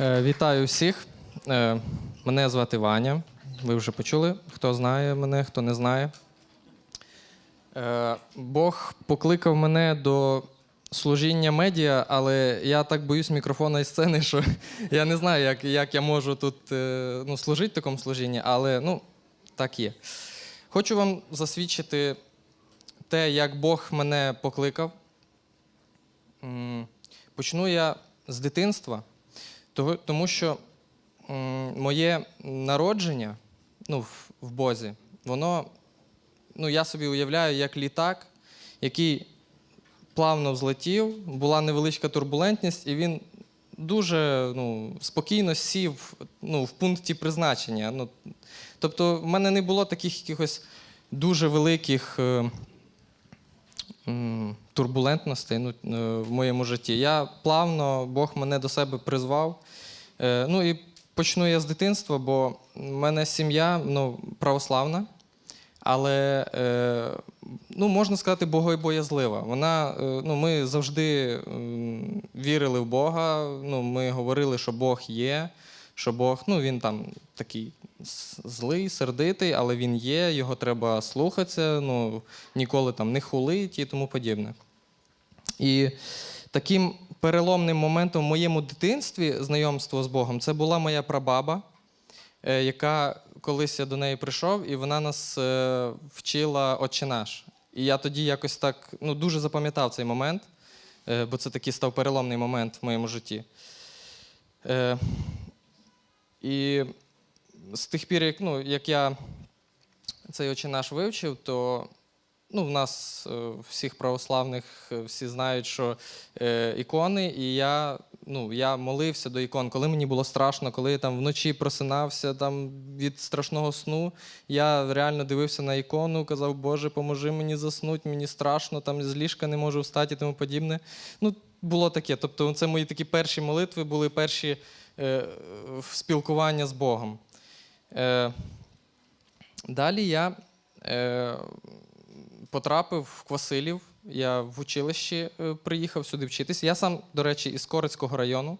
Е, Вітаю всіх. Е, Мене звати Ваня. Ви вже почули, хто знає мене, хто не знає. Е, Бог покликав мене до служіння медіа, але я так боюсь мікрофона і сцени, що я не знаю, як, як я можу тут ну, служити такому служінні, але ну, так є. Хочу вам засвідчити те, як Бог мене покликав. Почну я з дитинства, тому що моє народження ну, в, Бозі, воно, ну, я собі уявляю, як літак, який плавно взлетів, була невеличка турбулентність, і він дуже ну, спокійно сів ну, в пункті призначення. Ну, тобто, в мене не було таких якихось дуже великих. Турбулентностей ну, е, в моєму житті. Я плавно, Бог мене до себе призвав. Е, Ну і почну я з дитинства, бо в мене сім'я ну, православна, але е, ну, можна сказати, богобоязлива. Вона, ну, ми завжди вірили в Бога, ну, ми говорили, що Бог є, що Бог, ну, він там такий злий, сердитий, але він є, його треба слухатися, ну, ніколи там не хулить і тому подібне. І таким переломним моментом в моєму дитинстві знайомство з Богом це була моя прабаба, е, яка колись я до неї прийшов, і вона нас е, вчила «Отче наш. І я тоді якось так ну, дуже запам'ятав цей момент, е, бо це такий став переломний момент в моєму житті. І з тих пір, як, ну, як я цей «Отче наш вивчив, то ну, в нас е, всіх православних е, всі знають, що е, ікони, і я, ну, я молився до ікон. Коли мені було страшно, коли я там вночі просинався там, від страшного сну, я реально дивився на ікону, казав, Боже, поможи мені заснути, мені страшно, там з ліжка не можу встати і тому подібне. Ну, було таке. Тобто, це мої такі перші молитви, були перші в- спілкування з Богом. Е, далі я е, потрапив в Квасилів. Я в училище е, приїхав сюди вчитися. Я сам, до речі, із Корицького району.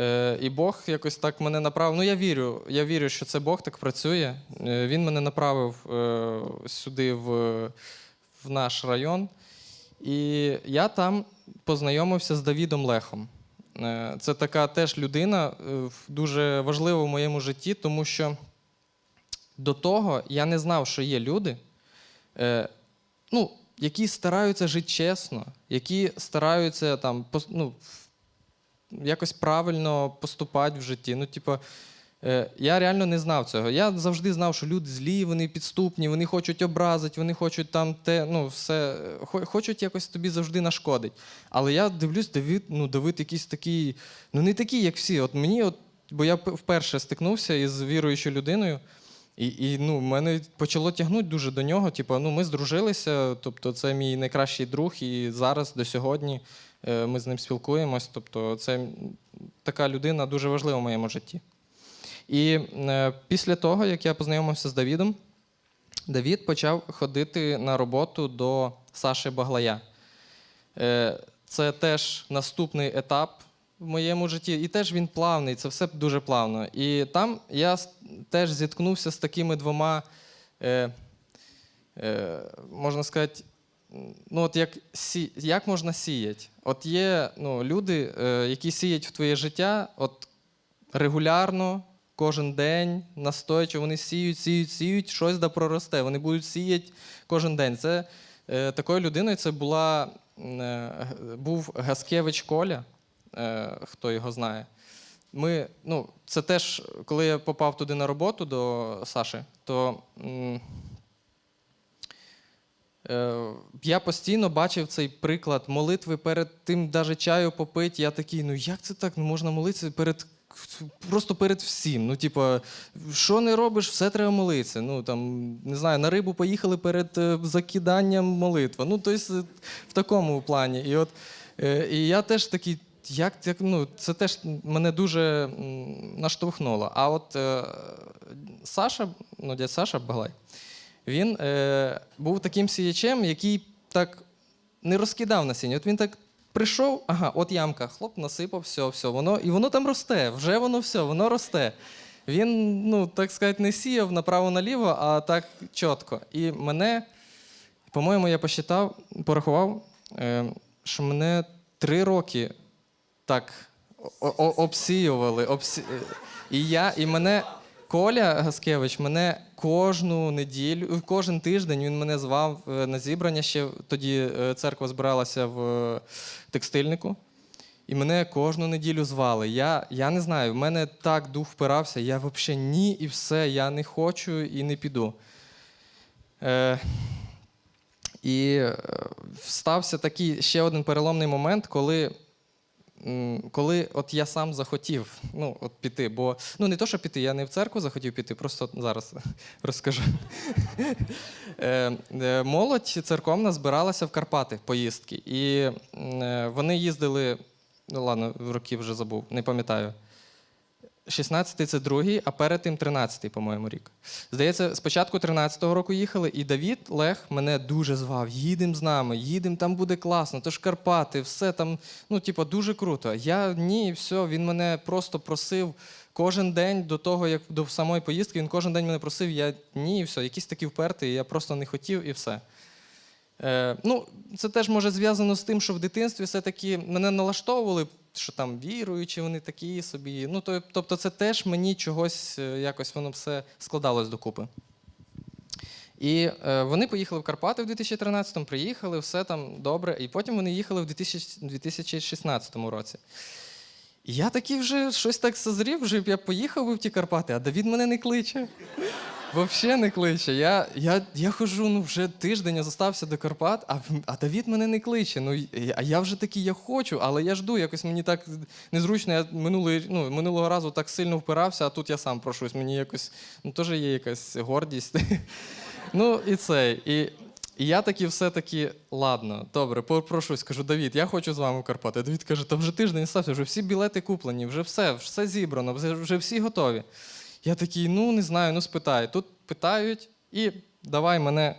Е, і Бог якось так мене направив. Ну, я вірю, я вірю, що це Бог так працює. Е, він мене направив е, сюди, в, в наш район. І я там познайомився з Давідом Лехом. Е, Це така теж людина е, дуже важлива в моєму житті, тому що до того я не знав, що є люди, е, ну, які стараються жити чесно, які стараються там, ну, якось правильно поступати в житті. Ну, типу, я реально не знав цього. Я завжди знав, що люди злі, вони підступні, вони хочуть образити, вони хочуть там те, ну, все, е, хочуть якось тобі завжди нашкодити. Але я дивлюсь, Давид, ну, Давид якийсь такий, ну не такий, як всі. От мені, от, бо я вперше стикнувся із віруючою людиною. І, і ну, мене почало тягнути дуже до нього. Типу, ну, ми здружилися, тобто це мій найкращий друг, і зараз до сьогодні е, ми з ним спілкуємось. Тобто, це така людина дуже важлива в моєму житті. І е, після того, як я познайомився з Давідом, Давід почав ходити на роботу до Саші Баглая. Е, Це теж наступний етап в моєму житті, і теж він плавний, це все дуже плавно. І там я теж зіткнувся з такими двома, е, можна сказати, ну от як, як можна сіяти? От є ну, люди, які сіять в твоє життя от регулярно, кожен день, настойчиво, вони сіють, сіють, сіють, щось да проросте. Вони будуть сіяти кожен день. Це е, такою людиною це була, е, був Гаскевич Коля, е, хто його знає. Ми, ну, це теж, коли я попав туди на роботу до Саші, то е, я постійно бачив цей приклад молитви перед тим, навіть чаю попити. Я такий, ну як це так? Ну можна молитися перед. Просто перед всім. Ну, типу, що не робиш, все треба молитися. Ну, там, не знаю, на рибу поїхали перед е, закиданням молитва. Ну, тобто, в такому плані. І от е, і я теж такий, як, як ну, це теж мене дуже наштовхнуло. А от Саша, ну, дядь Саша Баглай, він е, був таким сіячем, який так не розкидав насіння. От він так прийшов, ага, от ямка, хлоп, насипав, все, все, воно, і воно там росте, вже воно все, воно росте. Він, ну, так сказати, не сіяв направо-наліво, а так чітко. І мене, по-моєму, я посчитав, порахував, е, що мене три роки так обсіювали. Обсі... е, І я, і мене Коля Гаскевич мене кожну неділю, кожен тиждень він мене звав е, на зібрання. Ще тоді е, церква збиралася в е, текстильнику. І мене кожну неділю звали. Я, я не знаю, в мене так дух впирався, я взагалі ні і все, я не хочу і не піду. Е, і стався такий ще один переломний момент, коли, коли от я сам захотів ну, от піти. Бо ну не то, що піти, я не в церкву захотів піти, просто зараз розкажу. Е, е, Молодь церковна збиралася в Карпати поїздки. І е, вони їздили, ну ладно, роки вже забув, не пам'ятаю. 16-й це другий, а перед тим 13-й, по-моєму, рік. Здається, спочатку 13-го року їхали, і Давід Лех мене дуже звав: їдемо з нами, їдемо, там буде класно, то ж Карпати, все там, ну, типу, дуже круто. Я ні, все, він мене просто просив кожен день до того, як до самої поїздки, він кожен день мене просив, я ні, і все, якийсь такий впертий, я просто не хотів і все. Е, ну, це теж може зв'язано з тим, що в дитинстві все-таки мене налаштовували, що там віруючі, вони такі собі. Ну, тобто, це теж мені чогось е, якось воно все складалось докупи. І е, вони поїхали в Карпати в 2013-му, приїхали, все там добре. І потім вони їхали в 2016 році. І я такий вже щось так созрів, вже я поїхав в ті Карпати, а Давід мене не кличе. Взагалі не кличе. Я, я, я хожу ну, вже тиждень, я зостався до Карпат, а, а Давід мене не кличе. Ну, а я вже такий, я хочу, але я жду. Якось мені так незручно. Я минулий, ну, минулого разу так сильно впирався, а тут я сам прошусь. Мені якось ну, теж є якась гордість. ну, і це. І, і я таки все-таки, ладно, добре, попрошусь, кажу, Давід, я хочу з вами в Карпати. Давід каже, та вже тиждень стався, вже всі білети куплені, вже все, все зібрано, вже всі готові. Я такий, ну не знаю, ну спитаю. Тут питають, і давай мене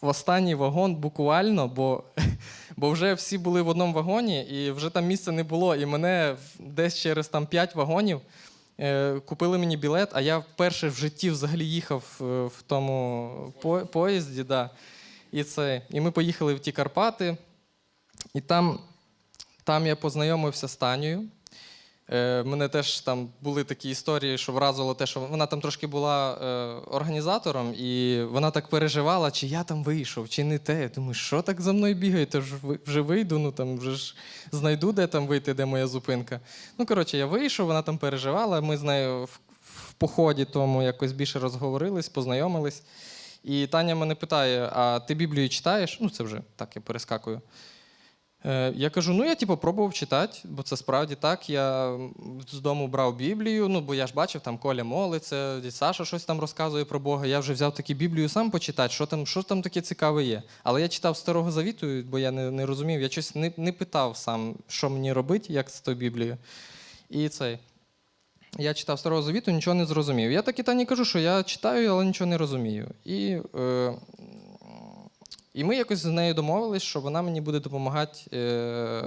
в останній вагон буквально, бо, бо вже всі були в одному вагоні, і вже там місця не було. І мене десь через там 5 вагонів е, купили мені білет, а я вперше в житті взагалі їхав е, в тому по- поїзді. Да. І, це, і ми поїхали в ті Карпати, і там, там я познайомився з Танею. Е, мене теж там були такі історії, що вразило те, що вона там трошки була е, організатором, і вона так переживала, чи я там вийшов, чи не те. Я думаю, що так за мною бігає, то ж вже вийду, ну там вже ж знайду, де там вийти, де моя зупинка. Ну, коротше, я вийшов, вона там переживала. Ми з нею в, в поході тому якось більше розговорились, познайомились. І Таня мене питає: а ти Біблію читаєш? Ну, це вже так, я перескакую. Е, Я кажу, ну я типу пробував читати, бо це справді так. Я з дому брав Біблію, ну бо я ж бачив, там Коля молиться, Саша щось там розказує про Бога. Я вже взяв таку Біблію сам почитати, що там, що там таке цікаве є. Але я читав Старого Завіту, бо я не, не розумів, я щось не, не питав сам, що мені робити, як з тою Біблією. І цей. Я читав Старого Завіту, нічого не зрозумів. Я так і Тані кажу, що я читаю, але нічого не розумію. І, е, і ми якось з нею домовились, що вона мені буде допомагати е,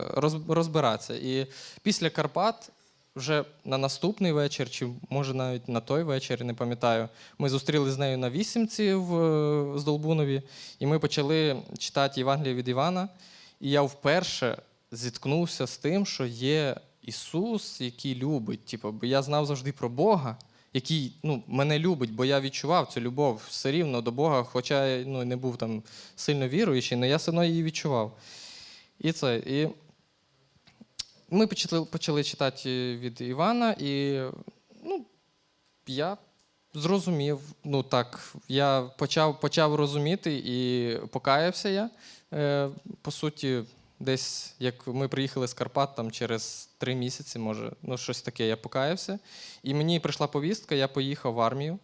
розбиратися. І після Карпат, вже на наступний вечір, чи може навіть на той вечір, не пам'ятаю, ми зустрілися з нею на вісімці в е, Здолбунові, і ми почали читати Євангеліє від Івана. І я вперше зіткнувся з тим, що є Ісус, який любить. Типу, бо я знав завжди про Бога, який ну, мене любить, бо я відчував цю любов все рівно до Бога, хоча я ну, не був там сильно віруючий, але я все одно її відчував. І це. І ми почали, почали читати від Івана, і ну, я зрозумів, ну так, я почав, почав розуміти і покаявся я. Е, по суті, десь як ми приїхали з Карпат там через три місяці, може, ну щось таке, я покаявся. І мені прийшла повістка, я поїхав в армію.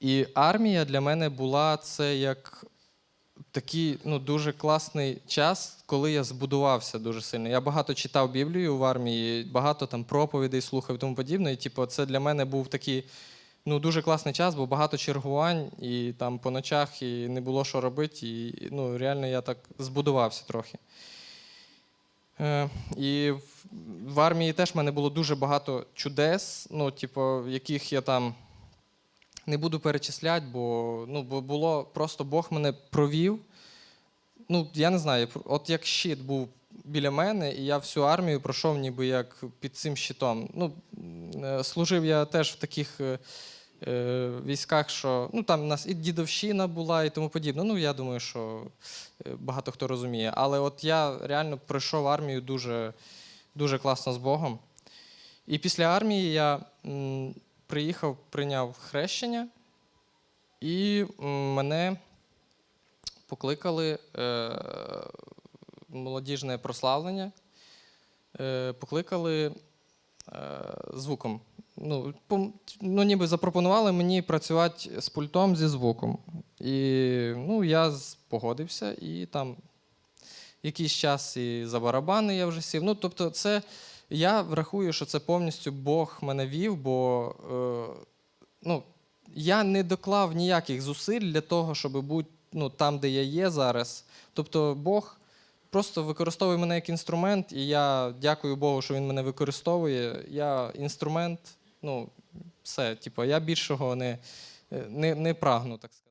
І армія для мене була це як такий ну, дуже класний час, коли я збудувався дуже сильно. Я багато читав Біблію в армії, багато там проповідей слухав і тому подібне. І типу, це для мене був такий ну, дуже класний час, бо багато чергувань і там по ночах і не було що робити. І ну, реально я так збудувався трохи. Е, і в, армії теж в мене було дуже багато чудес, ну, типу, яких я там не буду перечисляти, бо, ну, бо було просто Бог мене провів. Ну, я не знаю, от як щит був біля мене, і я всю армію пройшов ніби як під цим щитом. Ну, е, служив я теж в таких е, військах, що ну, там у нас і дідовщина була, і тому подібне. Ну, я думаю, що е, багато хто розуміє. Але от я реально пройшов армію дуже, дуже класно з Богом. І після армії я м, приїхав, прийняв хрещення, і мене покликали е, молодіжне прославлення, е, покликали е, звуком. Ну, ну, ніби запропонували мені працювати з пультом зі звуком. І ну, я погодився, і там якийсь час і за барабани я вже сів. Ну, тобто, це я врахую, що це повністю Бог мене вів, бо е, ну, я не доклав ніяких зусиль для того, щоб бути ну, там, де я є зараз. Тобто Бог просто використовує мене як інструмент, і я дякую Богу, що він мене використовує. Я інструмент, ну, все, типу, я більшого не, не, не прагну, так сказати.